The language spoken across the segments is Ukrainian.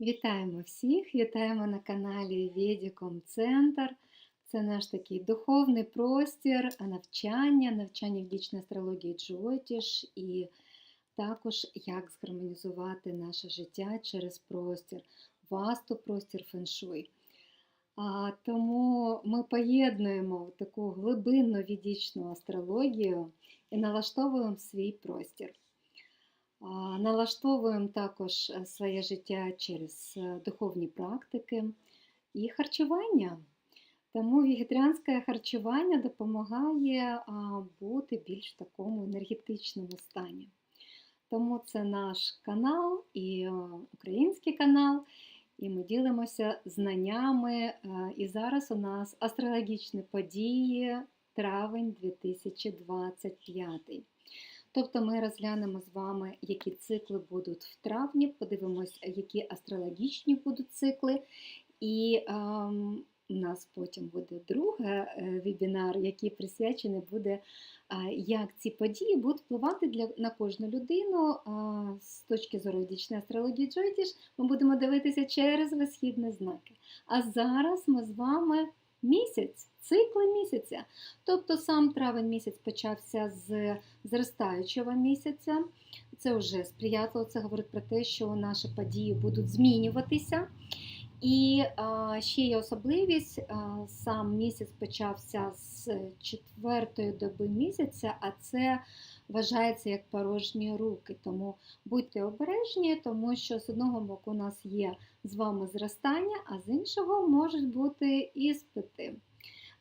Вітаємо всіх! Вітаємо на каналі Ведіком Центр. Це наш такий духовний простір навчання, навчання в астрології Джотіш і також як згармонізувати наше життя через простір, васту простір феншуй. А, Тому ми поєднуємо таку глибинну відічну астрологію і налаштовуємо свій простір. Налаштовуємо також е, своє життя через е, духовні практики і харчування. Тому вегетаріанське харчування допомагає бути більш в такому енергетичному стані. Тому це наш канал і е, український канал, і ми ділимося знаннями. І зараз у нас астрологічні події травень 2025. Тобто ми розглянемо з вами, які цикли будуть в травні, подивимось, які астрологічні будуть цикли. І ем, у нас потім буде другий е, вебінар, який присвячений буде, е, як ці події будуть впливати для, на кожну людину з точки зору ведичної астрології Джойдіш, ми будемо дивитися через висхідні знаки. А зараз ми з вами місяць, цикли місяця. Тобто сам травень місяць почався з зростаючого місяця. Це вже сприятливо, це говорить про те, що наші події будуть змінюватися. І а, ще є особливість, а, сам місяць почався з четвертої доби місяця, а це вважається як порожні руки. Тому будьте обережні, тому що з одного боку у нас є з вами зростання, а з іншого можуть бути іспити.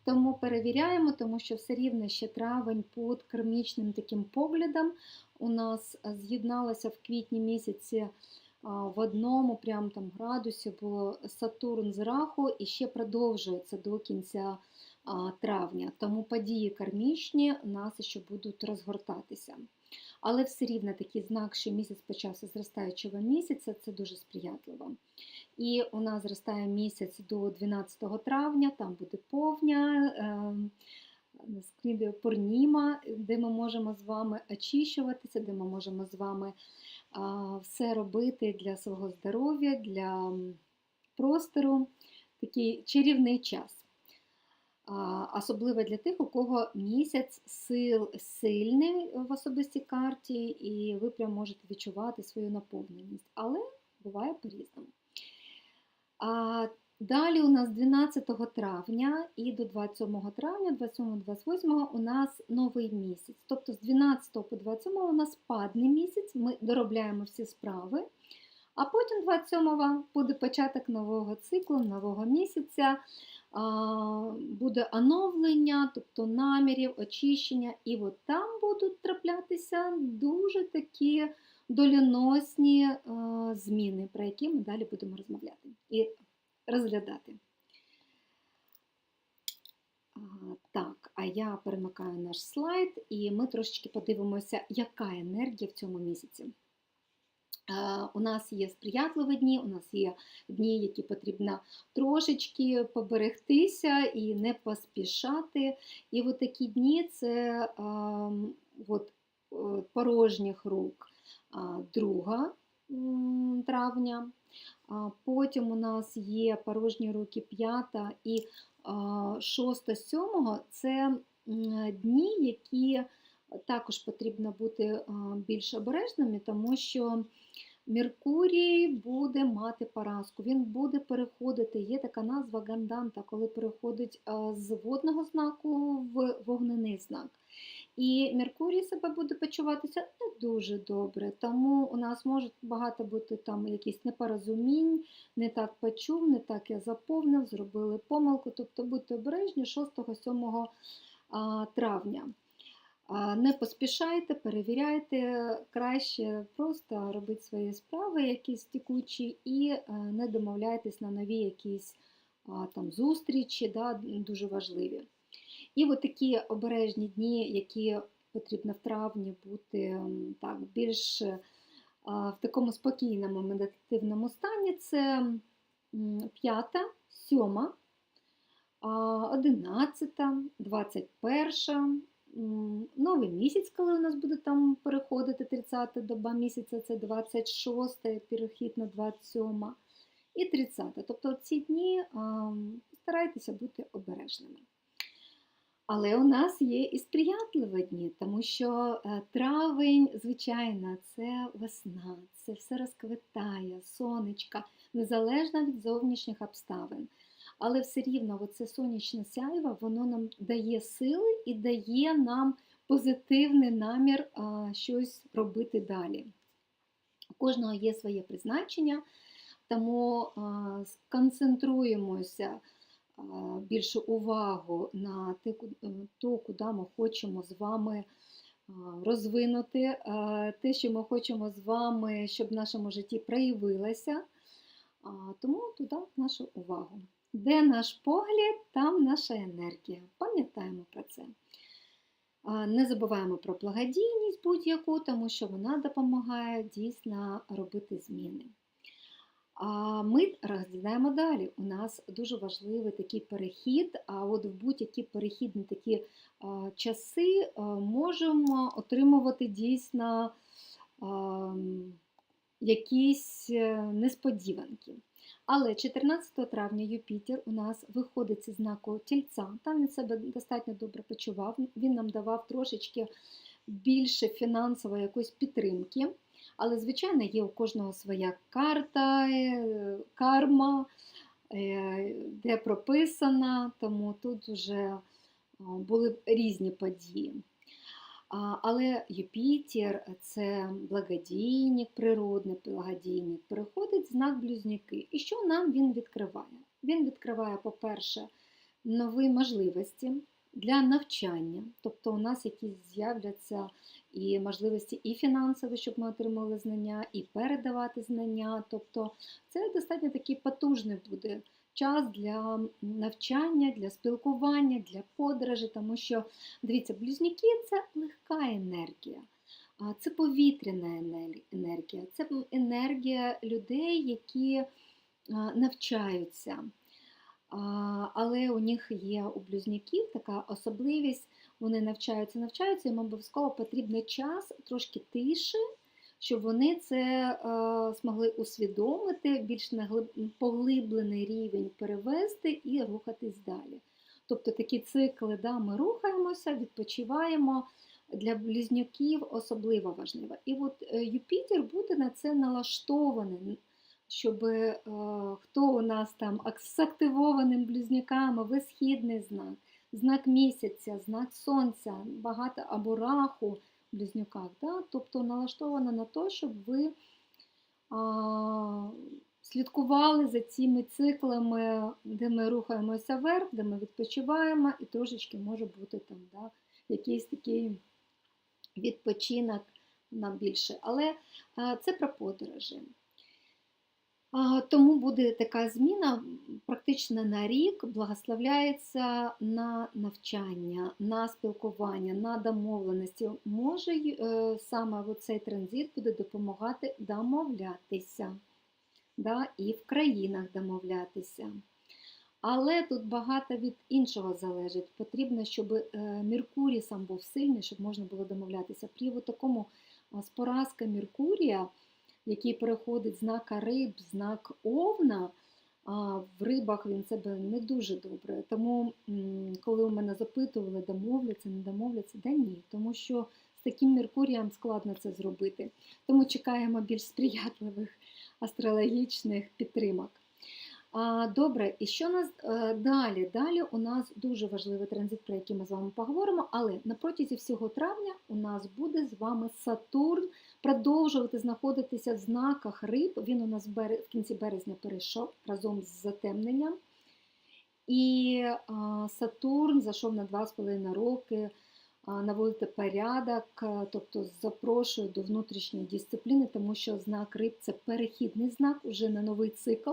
Тому перевіряємо, тому що все рівно ще травень під кермічним таким поглядом у нас з'єдналося в квітні місяці в одному прям там градусі було Сатурн з раху і ще продовжується до кінця травня. Тому події кармічні нас ще будуть розгортатися. Але все рівно такий знак, що місяць почався зростаючого місяця, це дуже сприятливо. І у нас зростає місяць до 12 травня, там буде повня. Е Порніма, де ми можемо з вами очищуватися, де ми можемо з вами все робити для свого здоров'я, для простору. Такий чарівний час. Особливо для тих, у кого місяць сил сильний в особистій карті, і ви прям можете відчувати свою наповненість. Але буває по-різному. Далі у нас 12 травня і до 27 травня, 27-28 у нас новий місяць. Тобто з 12 по 27 у нас падний місяць, ми доробляємо всі справи. А потім 27 буде початок нового циклу, нового місяця, буде оновлення, тобто намірів, очищення. І от там будуть траплятися дуже такі доліносні зміни, про які ми далі будемо розмовляти. І розглядати. Так, а я перемикаю наш слайд, і ми трошечки подивимося, яка енергія в цьому місяці. У нас є сприятливі дні, у нас є дні, які потрібно трошечки поберегтися і не поспішати. І от такі дні це от, е, порожніх рук 2 травня. Потім у нас є порожні руки 5 і 6-7 це дні, які також потрібно бути більш обережними, тому що Меркурій буде мати поразку, він буде переходити, є така назва ганданта, коли переходить з водного знаку в вогнений знак. І Меркурій себе буде почуватися не дуже добре, тому у нас може багато бути там якісь непорозумінь, не так почув, не так я заповнив, зробили помилку. Тобто будьте обережні 6-7 травня. Не поспішайте, перевіряйте, краще просто робити свої справи, якісь текучі, і е, не домовляйтесь на нові якісь там зустрічі, да, дуже важливі. І от такі обережні дні, які потрібно в травні бути так, більш в такому спокійному медитативному стані, це 5, 7, 11, 21, новий місяць, коли у нас буде там переходити 30 доба місяця, це 26 перехід на 27. і 30. Тобто ці дні старайтеся бути обережними. Але у нас є і сприятливі дні, тому що е, травень, звичайно, це весна, це все розквитає, сонечка, незалежно від зовнішніх обставин. Але все рівно це сонячне сяйво, воно нам дає сили і дає нам позитивний намір щось робити далі. У кожного є своє призначення, тому сконцентруємося а, більше увагу на те, то, куди ми хочемо з вами розвинути, те, що ми хочемо з вами, щоб в нашому житті проявилося. Тому туди нашу увагу. Де наш погляд, там наша енергія. Пам'ятаємо про це. Не забуваємо про благодійність будь-яку, тому що вона допомагає дійсно робити зміни. А ми розглядаємо далі. У нас дуже важливий такий перехід, а от в будь-які перехідні такі часи можемо отримувати дійсно якісь е, несподіванки. Але 14 травня Юпітер у нас виходить зі знаку тільця. Там він себе достатньо добре почував. Він нам давав трошечки більше фінансової якоїсь підтримки. Але, звичайно, є у кожного своя карта, е, карма, е, де прописана, тому тут вже були різні події. Але Юпітер це благодійник, природний благодійник, переходить знак близнюки. І що нам він відкриває? Він відкриває, по-перше, нові можливості для навчання, тобто у нас якісь з'являться і можливості і фінансові, щоб ми отримали знання, і передавати знання. Тобто це достатньо такий потужний буде час для навчання, для спілкування, для подорожі, тому що, дивіться, близнюки це легка енергія. Це повітряна енергія, це енергія людей, які навчаються. Але у них є у близнюків така особливість, вони навчаються, навчаються, їм обов'язково потрібний час, трошки тиші, щоб вони це е, змогли усвідомити, більш на поглиблений рівень перевести і рухатись далі. Тобто такі цикли, да, ми рухаємося, відпочиваємо. Для близнюків особливо важливо. І от е, Юпітер буде на це налаштований, щоб е, хто у нас там з активованим близнюками, висхідний знак, знак місяця, знак сонця, багато або раху, близнюках. Да? Тобто налаштована на те, щоб ви а, слідкували за цими циклами, де ми рухаємося вверх, де ми відпочиваємо, і трошечки може бути там да, якийсь такий відпочинок нам більше. Але а, це про подорожі. Тому буде така зміна практично на рік благословляється на навчання, на спілкування, на домовленості. Може е, саме цей транзит буде допомагати домовлятися, да, і в країнах домовлятися. Але тут багато від іншого залежить. Потрібно, щоб е, Меркурій сам був сильний, щоб можна було домовлятися. При такому з поразка Меркурія який переходить знака риб, знак овна, а в рибах він себе не дуже добре. Тому, коли у мене запитували, домовляться, не домовляться, да ні, тому що з таким Меркурієм складно це зробити. Тому чекаємо більш сприятливих астрологічних підтримок. Добре, і що нас е, далі? Далі у нас дуже важливий транзит, про який ми з вами поговоримо, але на протязі всього травня у нас буде з вами Сатурн продовжувати знаходитися в знаках риб. Він у нас в кінці березня перейшов разом з затемненням. І Сатурн зайшов на 2,5 роки наводити порядок, тобто запрошує до внутрішньої дисципліни, тому що знак риб це перехідний знак уже на новий цикл.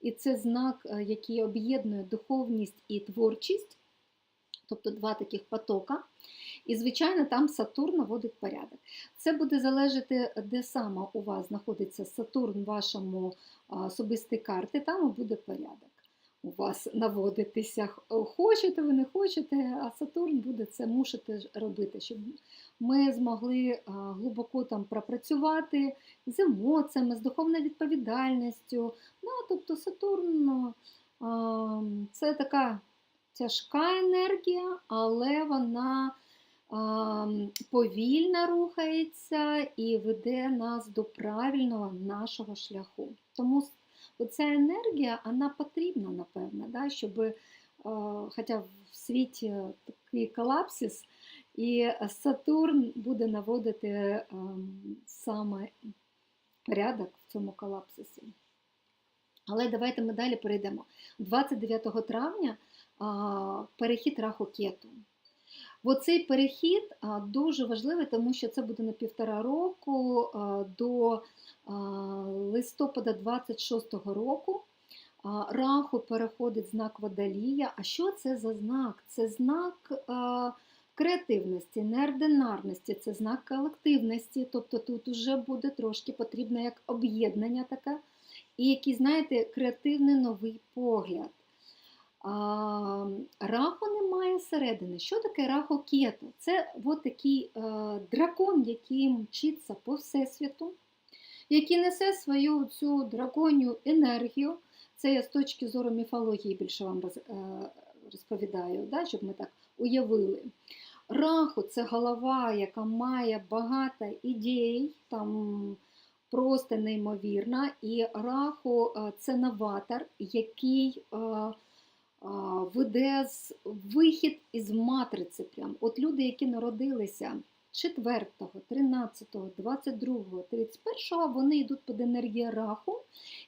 І це знак, е, який об'єднує духовність і творчість, тобто два таких потока. І, звичайно, там Сатурн наводить порядок. Це буде залежати, де саме у вас знаходиться Сатурн в вашому особистій карті, там буде порядок. У вас наводитися. Хочете ви не хочете, а Сатурн буде це мусити робити, щоб ми змогли глибоко там пропрацювати з емоціями, з духовною відповідальністю. Ну, тобто Сатурн це така тяжка енергія, але вона повільно рухається і веде нас до правильного нашого шляху. Тому оця енергія вона потрібна, напевно, да, щоб, е, хоча в світі такий колапсис, і Сатурн буде наводити ем, саме порядок в цьому колапсисі. Але давайте ми далі перейдемо. 29 травня перехід раху кету. Оцей перехід дуже важливий, тому що це буде на півтора року до листопада 26-го року. Раху переходить знак Водолія. А що це за знак? Це знак креативності, неординарності, це знак колективності. Тобто тут вже буде трошки потрібно як об'єднання таке, і який, знаєте, креативний новий погляд. А, раху немає середини. Що таке раху кету? Це от такий е, дракон, який мчиться по всесвіту, який несе свою цю драконю енергію. Це я з точки зору міфології більше вам роз, е, розповідаю, да, щоб ми так уявили. Раху це голова, яка має багато ідей, там просто неймовірна. І раху е, це новатор, який е, веде вихід із матриці. Прям. От люди, які народилися 4, 13, 22, 31, вони йдуть під енергію раху,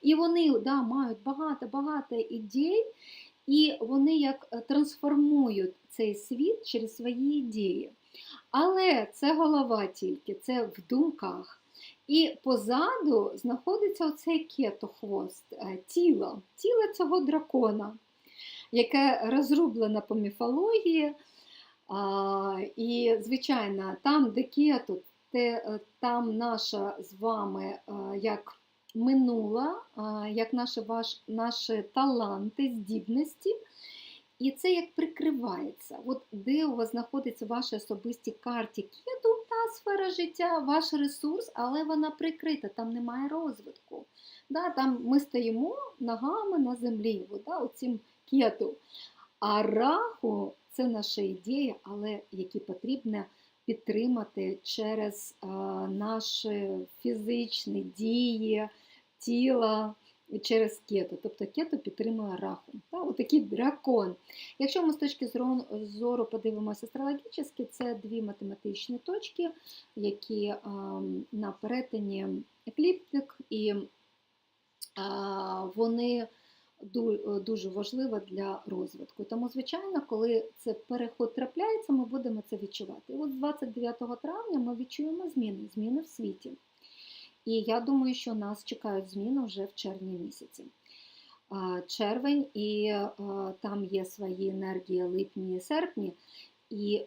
і вони да, мають багато-багато ідей, і вони як е, трансформують цей світ через свої ідеї. Але це голова тільки, це в думках. І позаду знаходиться оцей кетохвост, е, тіло, тіло цього дракона, яке розрублено по міфології. А, і, звичайно, там, де кету, те, е, там наша з вами е, як минула, як наші, ваш, наші таланти, здібності. І це як прикривається. От де у вас знаходиться в вашій особистій карті кету, та сфера життя, ваш ресурс, але вона прикрита, там немає розвитку. Да, там ми стоїмо ногами на землі, да, оцім кету. А раху це наша ідея, але які потрібно підтримати через е, наші фізичні дії, тіла через кету. Тобто кету підтримує раху. Та, отакий дракон. Якщо ми з точки зору, подивимося астрологічно, це дві математичні точки, які е, на перетині екліптик, і е, вони дуже важливі для розвитку. Тому, звичайно, коли це переход трапляється, ми будемо це відчувати. І от з 29 травня ми відчуємо зміни, зміни в світі. І я думаю, що нас чекають зміни вже в червні місяці. Червень, і е, там є свої енергії липні і серпні, і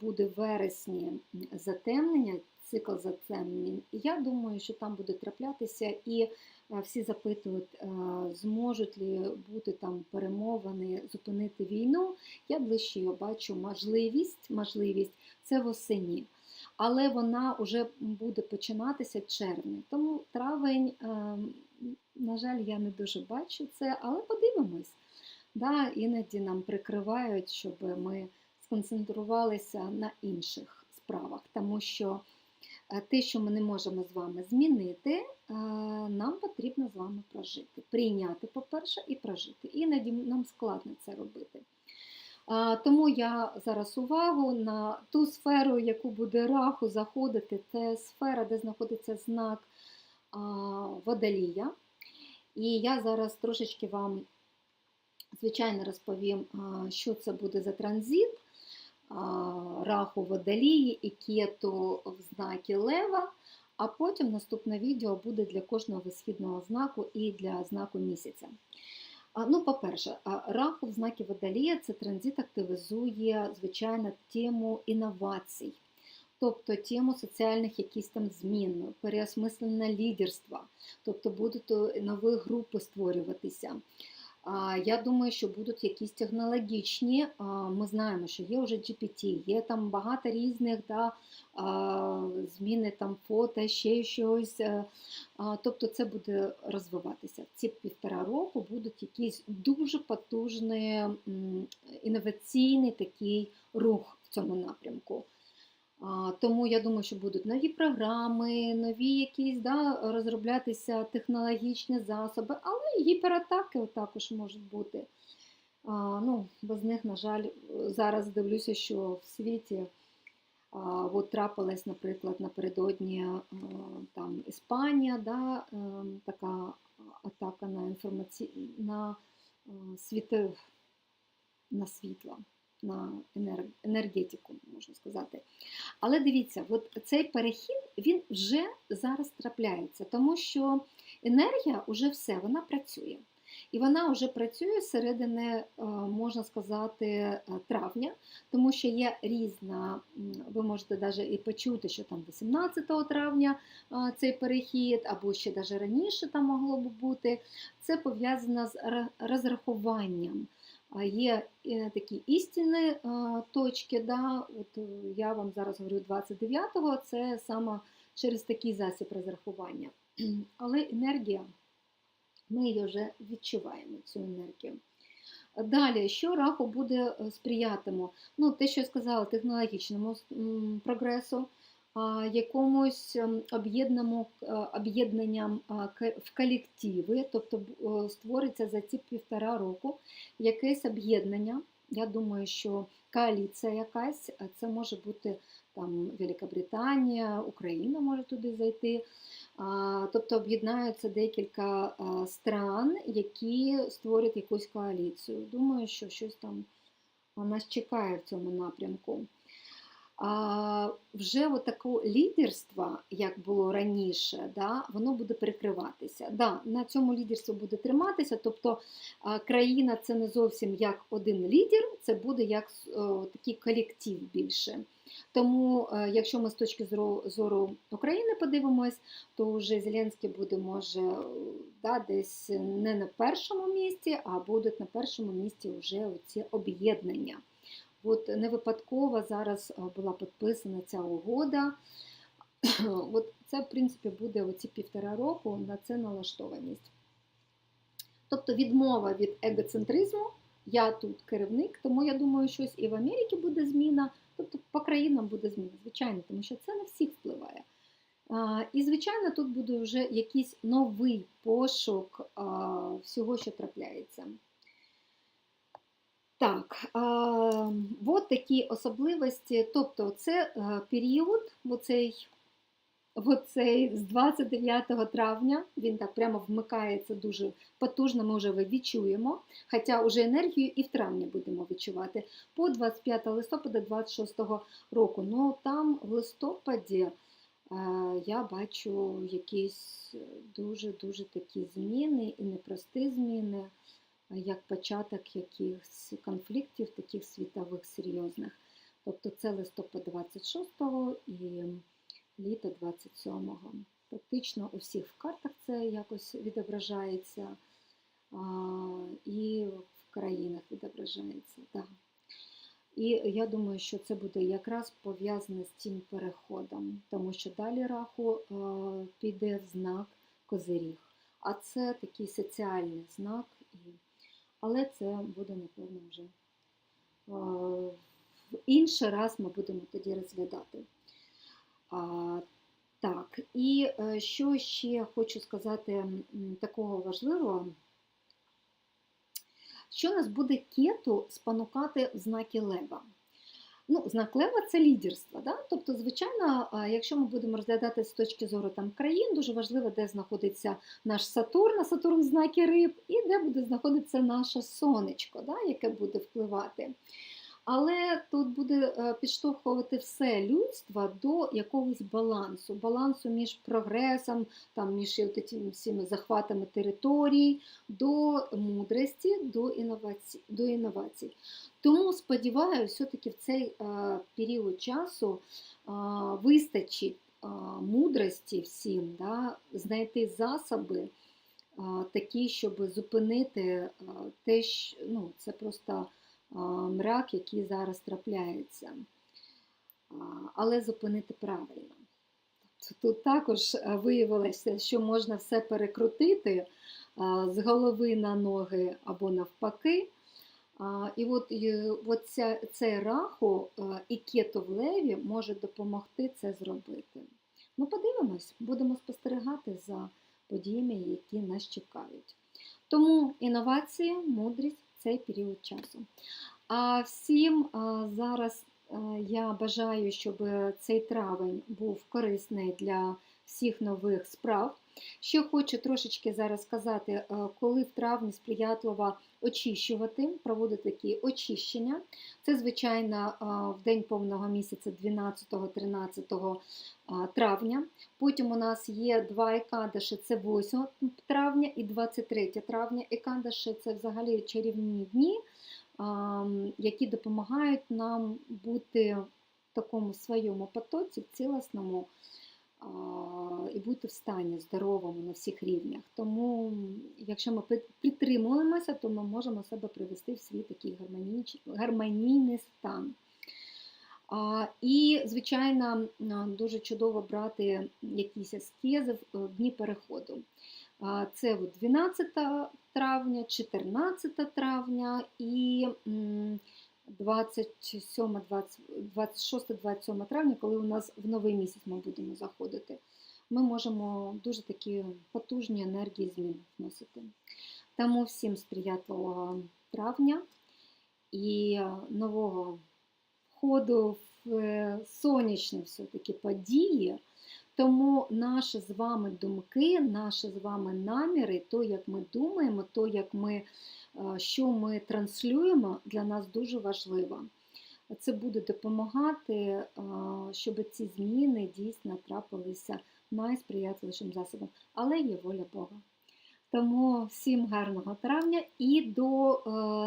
буде вересні затемнення, цикл затемнень. І я думаю, що там буде траплятися, і е, всі запитують, е, зможуть ли бути там перемовини, зупинити війну. Я ближче його бачу можливість, можливість це восені але вона вже буде починатися в червні. Тому травень, е, на жаль, я не дуже бачу це, але подивимось. Да, іноді нам прикривають, щоб ми сконцентрувалися на інших справах, тому що те, що ми не можемо з вами змінити, е, нам потрібно з вами прожити. Прийняти, по-перше, і прожити. Іноді нам складно це робити. Тому я зараз увагу на ту сферу, яку буде раху заходити, це сфера, де знаходиться знак водолія. І я зараз трошечки вам, звичайно, розповім, що це буде за транзит раху водолії і кету в знакі Лева. А потім наступне відео буде для кожного висхідного знаку і для знаку місяця. Ну, по-перше, раху в знакі Водолія це транзит активізує, звичайно, тему інновацій, тобто тему соціальних якісь там змін, переосмислення лідерства, тобто будуть е, нові групи створюватися. Я думаю, що будуть якісь технологічні. Ми знаємо, що є вже GPT, є там багато різних да, зміни там фото, ще щось. е, Тобто це буде розвиватися. Ці півтора року будуть якісь дуже потужний інноваційний такий рух в цьому напрямку. А, Тому я думаю, що будуть нові програми, нові якісь да, розроблятися технологічні засоби, але і гіператаки також можуть бути. А, ну, без них, на жаль, зараз дивлюся, що в світі а, от трапилась, наприклад, напередодні а, там Іспанія, да, е, така атака на інформаці... на, е, світи... на світло, на енергетику, можна сказати. Але дивіться, от цей перехід він вже зараз трапляється, тому що енергія вже все, вона працює. І вона вже працює середини, е, можна сказати, е, травня, тому що є різна, ви можете навіть і почути, що там 18 травня е, цей перехід, або ще навіть раніше там могло б бути. Це пов'язано з розрахуванням. Є е, такі істинні е, точки, да, от е, я вам зараз говорю 29-го, це саме через такий засіб розрахування. Але енергія, ми її вже відчуваємо, цю енергію. Далі, що раху буде сприятиме? Ну, те, що я сказала, технологічному прогресу, якомусь ем, е, об'єднанням в колективи, тобто створиться за ці півтора року якесь об'єднання. Я думаю, що коаліція якась, це може бути там Великобританія, Україна може туди зайти. Тобто об'єднаються декілька стран, які створять якусь коаліцію. Думаю, що щось там нас чекає в цьому напрямку. А вже от таке лідерство, як було раніше, да, воно буде перекриватися. Да, на цьому лідерство буде триматися, тобто країна це не зовсім як один лідер, це буде як о, такий колектив більше. Тому, е, якщо ми з точки зору, України подивимось, то вже Зеленський буде, може, е, да, десь не на першому місці, а будуть на першому місці вже ці об'єднання. От не випадково зараз е, була підписана ця угода. От це, в принципі, буде оці півтора року на це налаштованість. Тобто відмова від егоцентризму, я тут керівник, тому я думаю, щось і в Америці буде зміна, тобто по країнам буде зміна, звичайно, тому що це на всіх впливає. І, звичайно, тут буде вже якийсь новий пошук всього, що трапляється. Так, от такі особливості. Тобто, це а, період, оцей, оцей з 29 травня, він так прямо вмикається дуже потужно, ми вже відчуємо. Хоча вже енергію і в травні будемо відчувати по 25 листопада 26 року. Ну там в листопаді е, я бачу якісь дуже-дуже такі зміни і непрості зміни як початок якихось конфліктів, таких світових серйозних. Тобто це листопад 26-го і літо 27-го. Практично у всіх в картах це якось відображається, і в країнах відображається. Да. І я думаю, що це буде якраз пов'язане з цим переходом, тому що далі раху піде знак Козиріг. А це такий соціальний знак. І але це буде, напевно, вже е, в інший раз ми будемо тоді розглядати. Так, і е, що ще хочу сказати такого важливого, що нас буде кету спонукати в знаки Лева. Ну, знак Лева це лідерство. Да? Тобто, звичайно, якщо ми будемо розглядати з точки зору там, країн, дуже важливо, де знаходиться наш Сатурн, а Сатурн в знакі риб, і де буде знаходитися наше сонечко, да? яке буде впливати. Але тут буде е, підштовхувати все людство до якогось балансу, балансу між прогресом, там, між всіми захватами територій, до мудрості, до інновацій. До інновацій. Тому сподіваюся, все-таки в цей е, період часу е, вистачить мудрості всім да, знайти засоби такі, щоб зупинити те, що ну, це просто мрак, який зараз трапляється. Але зупинити правильно. Тобто Тут також виявилося, що можна все перекрутити з голови на ноги або навпаки. І от, от ця, цей раху і кето в леві може допомогти це зробити. Ну, подивимось, будемо спостерігати за подіями, які нас чекають. Тому інновації, мудрість цей період часу. А всім зараз я бажаю, щоб цей травень був корисний для всіх нових справ. Ще хочу трошечки зараз сказати, коли в травні сприятливо очищувати, проводити такі очищення. Це, звичайно, в день повного місяця 12-13 травня. Потім у нас є два екадаші, це 8 травня і 23 травня. Екадаші це взагалі чарівні дні, які допомагають нам бути в такому своєму потоці, в цілісному і бути в стані здоровому на всіх рівнях. Тому, якщо ми підтримуємося, то ми можемо себе привести в свій такий гармонійний стан. І, звичайно, дуже чудово брати якісь аскези в дні переходу. Це от 12 травня, 14 травня і 27, 20 26-27 травня, коли у нас в новий місяць ми будемо заходити. Ми можемо дуже такі потужні енергії змін вносити. Тому всім сприятливого травня і нового входу в е, сонячні все-таки події. Тому наші з вами думки, наші з вами наміри, то, як ми думаємо, то, як ми, що ми транслюємо, для нас дуже важливо. Це буде допомагати, е, щоб ці зміни дійсно трапилися найсприятливішим засобом. Але є воля Бога. Тому всім гарного травня і до е,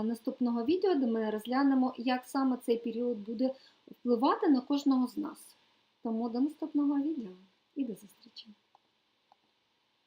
наступного відео, де ми розглянемо, як саме цей період буде впливати на кожного з нас. Тому до наступного відео і до зустрічі!